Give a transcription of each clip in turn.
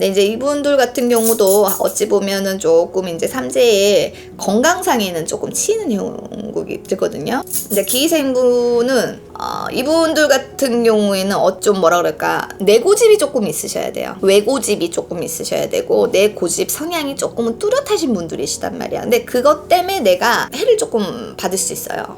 근데 이제 이분들 같은 경우도 어찌 보면은 조금 이제 삼재의 건강상에는 조금 치이는 형국이 되거든요. 근데 기생부는 어, 이분들 같은 경우에는 어좀 뭐라 그럴까 내 고집이 조금 있으셔야 돼요. 외 고집이 조금 있으셔야 되고 내 고집 성향이 조금은 뚜렷하신 분들이시단 말이야. 근데 그것 때문에 내가 해를 조금 받을 수 있어요.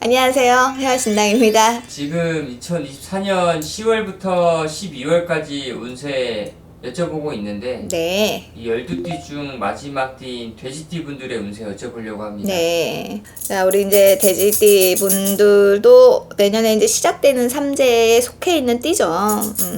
안녕하세요. 헤어신당입니다. 지금 2024년 10월부터 12월까지 운세 여쭤보고 있는데 네. 이 12띠 중 마지막 띠인 돼지띠 분들의 운세 여쭤보려고 합니다. 네. 자, 우리 이제 돼지띠 분들도 내년에 이제 시작되는 삼재에 속해 있는 띠죠. 음.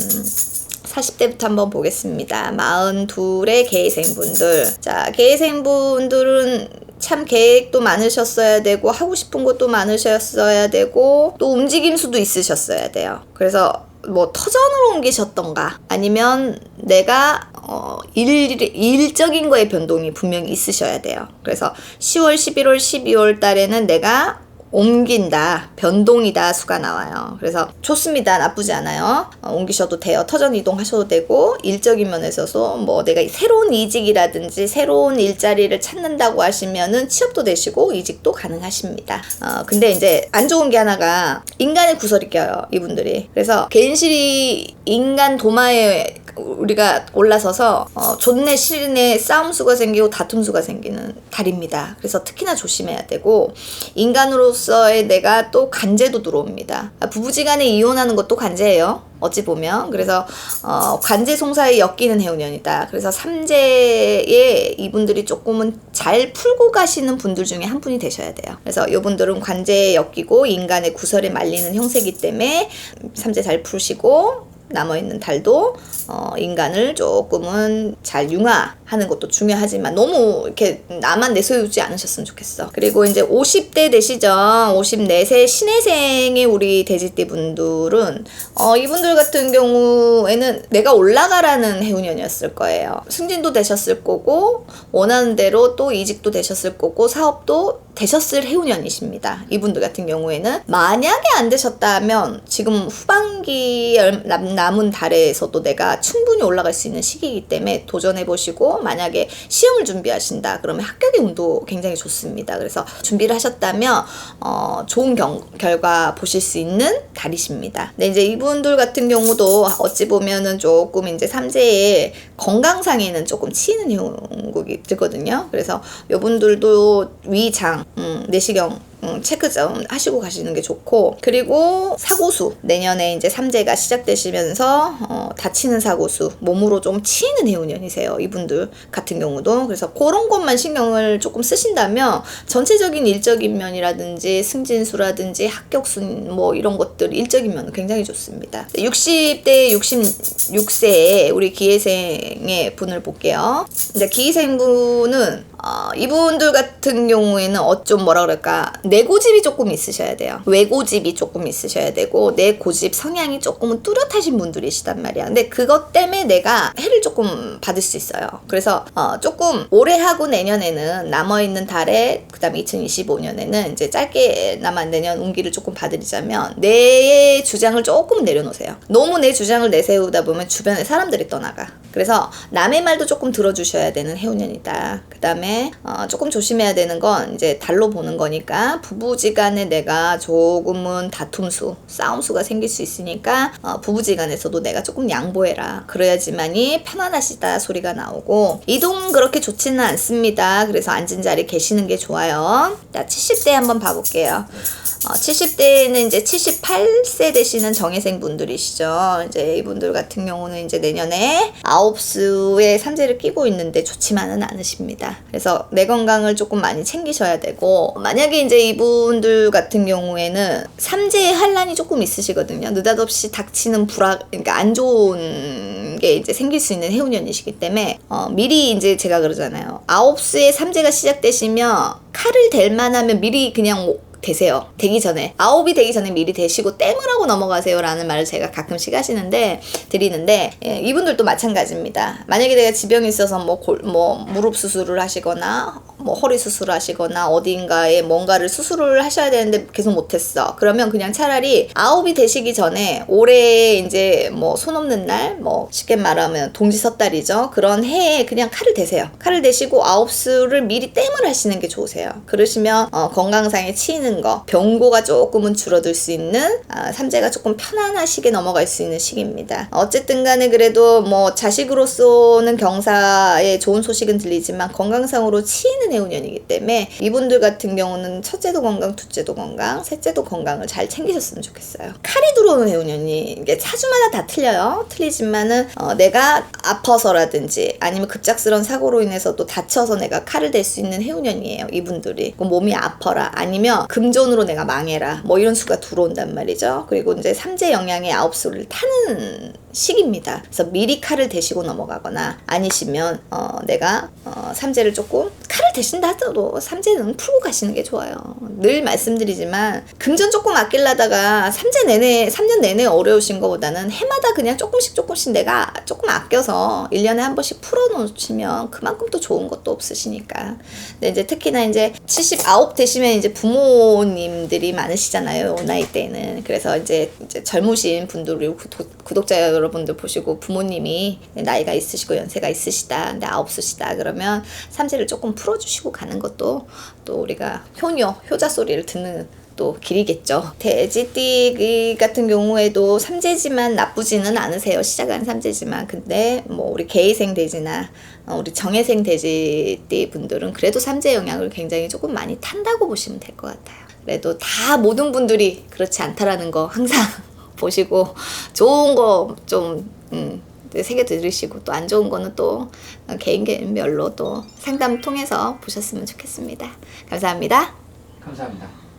40대부터 한번 보겠습니다. 42의 개생분들. 자, 개생분들은 참 계획도 많으셨어야 되고 하고 싶은 것도 많으셨어야 되고 또 움직임 수도 있으셨어야 돼요. 그래서 뭐 터전으로 옮기셨던가 아니면 내가 어, 일, 일적인 거에 변동이 분명히 있으셔야 돼요. 그래서 10월, 11월, 12월 달에는 내가 옮긴다, 변동이다 수가 나와요. 그래서 좋습니다. 나쁘지 않아요. 어, 옮기셔도 돼요. 터전 이동하셔도 되고 일적인 면에서도 뭐 내가 새로운 이직이라든지 새로운 일자리를 찾는다고 하시면은 취업도 되시고 이직도 가능하십니다. 어, 근데 이제 안 좋은 게 하나가 인간의 구설이 껴요. 이분들이. 그래서 개인실이 인간 도마에 우리가 올라서서 어, 존내 실내 싸움 수가 생기고 다툼 수가 생기는 달입니다. 그래서 특히나 조심해야 되고 인간으로서의 내가 또 간제도 들어옵니다. 아, 부부지간에 이혼하는 것도 간제예요. 어찌 보면 그래서 어, 관제 송사에 엮이는 해운년이다. 그래서 삼재에 이분들이 조금은 잘 풀고 가시는 분들 중에 한 분이 되셔야 돼요. 그래서 이분들은 관제에 엮이고 인간의 구설에 말리는 형세기 때문에 삼재 잘 풀시고 남아있는 달도 어, 인간을 조금은 잘 융화하는 것도 중요하지만 너무 이렇게 나만 내세우지 않으셨으면 좋겠어. 그리고 이제 50대 되시죠. 54세 신혜생의 우리 돼지띠 분들은 어, 이분들 같은 경우에는 내가 올라가라는 해운년이었을 거예요. 승진도 되셨을 거고 원하는 대로 또 이직도 되셨을 거고 사업도 되셨을 해운년이십니다. 이분들 같은 경우에는 만약에 안 되셨다면 지금 후반기 남은 달에서도 내가 충분히 올라갈 수 있는 시기이기 때문에 도전해 보시고 만약에 시험을 준비하신다 그러면 합격의 운도 굉장히 좋습니다. 그래서 준비를 하셨다면 어, 좋은 경, 결과 보실 수 있는 달이십니다. 네, 이제 이분들 같은 경우도 어찌 보면은 조금 이제 삼재의 건강상에는 조금 치이는 형국이 되거든요. 그래서 이분들도 위장, 음, 내시경 음, 체크 좀 하시고 가시는 게 좋고. 그리고 사고수. 내년에 이제 삼재가 시작되시면서 어, 다치는 사고수 몸으로 좀 치이는 해운년이세요 이분들 같은 경우도. 그래서 그런 것만 신경을 조금 쓰신다면 전체적인 일적인 면이라든지 승진수라든지 합격수 뭐 이런 것들 일적인 면 굉장히 좋습니다. 60대 66세에 우리 기회생의 분을 볼게요. 근데 기회생분은 어, 이분들 같은 경우에는 어좀 뭐라 그럴까? 내 고집이 조금 있으셔야 돼요. 외 고집이 조금 있으셔야 되고 내 고집 성향이 조금은 뚜렷하신 분들이시단 말이야. 근데 그것 때문에 내가 해를 조금 받을 수 있어요. 그래서 어, 조금 올해 하고 내년에는 남아 있는 달에 그다음에 2025년에는 이제 짧게 남은 내년 운기를 조금 받으자면 내 주장을 조금 내려놓으세요. 너무 내 주장을 내세우다 보면 주변에 사람들이 떠나가. 그래서 남의 말도 조금 들어주셔야 되는 해운년이다. 그 다음에 어, 조금 조심해야 되는 건 이제 달로 보는 거니까 부부지간에 내가 조금은 다툼수, 싸움수가 생길 수 있으니까 어, 부부지간에서도 내가 조금 양보해라. 그래야지만이 편안하시다 소리가 나오고 이동 그렇게 좋지는 않습니다. 그래서 앉은 자리 계시는 게 좋아요. 자 70대 한번 봐볼게요. 어, 70대는 이제 78세 되시는 정혜생 분들이시죠. 이제 이분들 같은 경우는 이제 내년에 아홉 수의 삼재를 끼고 있는데 좋지만은 않으십니다. 그래서 내 건강을 조금 많이 챙기셔야 되고 만약에 이제 이분들 같은 경우에는 삼재의 환란이 조금 있으시거든요. 느닷없이 닥치는 불악, 그러니까 안 좋은 게 이제 생길 수 있는 해운년이시기 때문에 어, 미리 이제 제가 그러잖아요. 아홉 수의 삼재가 시작되시면 칼을 댈 만하면 미리 그냥 되세요. 되기 전에. 아홉이 되기 전에 미리 되시고 땜을 하고 넘어가세요. 라는 말을 제가 가끔씩 하시는데, 드리는데, 예, 이분들도 마찬가지입니다. 만약에 내가 지병이 있어서 뭐, 골, 뭐, 무릎 수술을 하시거나, 뭐 허리 수술하시거나 어딘가에 뭔가를 수술을 하셔야 되는데 계속 못했어. 그러면 그냥 차라리 아홉이 되시기 전에 올해 이제 뭐 손 없는 날, 뭐 쉽게 말하면 동지섣달이죠. 그런 해에 그냥 칼을 대세요. 칼을 대시고 아홉 수를 미리 땜을 하시는 게 좋으세요. 그러시면 어, 건강상에 치이는 거, 병고가 조금은 줄어들 수 있는 아, 삼재가 조금 편안하시게 넘어갈 수 있는 시기입니다. 어쨌든 간에 그래도 뭐 자식으로서는 경사에 좋은 소식은 들리지만 건강상으로 치이는 해운년이기 때문에 이분들 같은 경우는 첫째도 건강, 둘째도 건강, 셋째도 건강을 잘 챙기셨으면 좋겠어요. 칼이 들어오는 해운년이 이게 사주마다 다 틀려요. 틀리지만은 어, 내가 아파서라든지 아니면 급작스러운 사고로 인해서 또 다쳐서 내가 칼을 댈 수 있는 해운년이에요. 이분들이 몸이 아파라 아니면 금전으로 내가 망해라 뭐 이런 수가 들어온단 말이죠. 그리고 이제 삼재 영향의 아홉 수를 타는 시기입니다. 그래서 미리 칼을 대시고 넘어가거나 아니시면 어, 내가 어, 삼재를 조금 칼을 대신다 하더라도 삼재는 풀고 가시는 게 좋아요. 늘 말씀드리지만 금전 조금 아끼려다가 삼재 내내 3년 내내 어려우신 것보다는 해마다 그냥 조금씩 조금씩 내가 조금 아껴서 1년에 한 번씩 풀어놓으시면 그만큼 또 좋은 것도 없으시니까. 근데 이제 특히나 이제 79 되시면 이제 부모님들이 많으시잖아요. 이 나이 때는. 그래서 이제, 이제 젊으신 분들 그리고 구독, 구독자 여러분들 보시고 부모님이 나이가 있으시고 연세가 있으시다. 근데 아홉 수시다. 그러면 삼재를 조금 풀어 주시고 가는 것도 또 우리가 효녀, 효자 소리를 듣는 또 길이겠죠. 돼지띠 같은 경우에도 삼재지만 나쁘지는 않으세요. 시작한 삼재지만. 근데 뭐 우리 개이생 돼지나 어, 우리 정예생 돼지띠 분들은 그래도 삼재 영향을 굉장히 조금 많이 탄다고 보시면 될 것 같아요. 그래도 다 모든 분들이 그렇지 않다라는 거 항상 보시고 좋은 거 좀 음, 새겨 들으시고 또 안 좋은 거는 또 개인 개인별로 또 상담 통해서 보셨으면 좋겠습니다. 감사합니다. 감사합니다.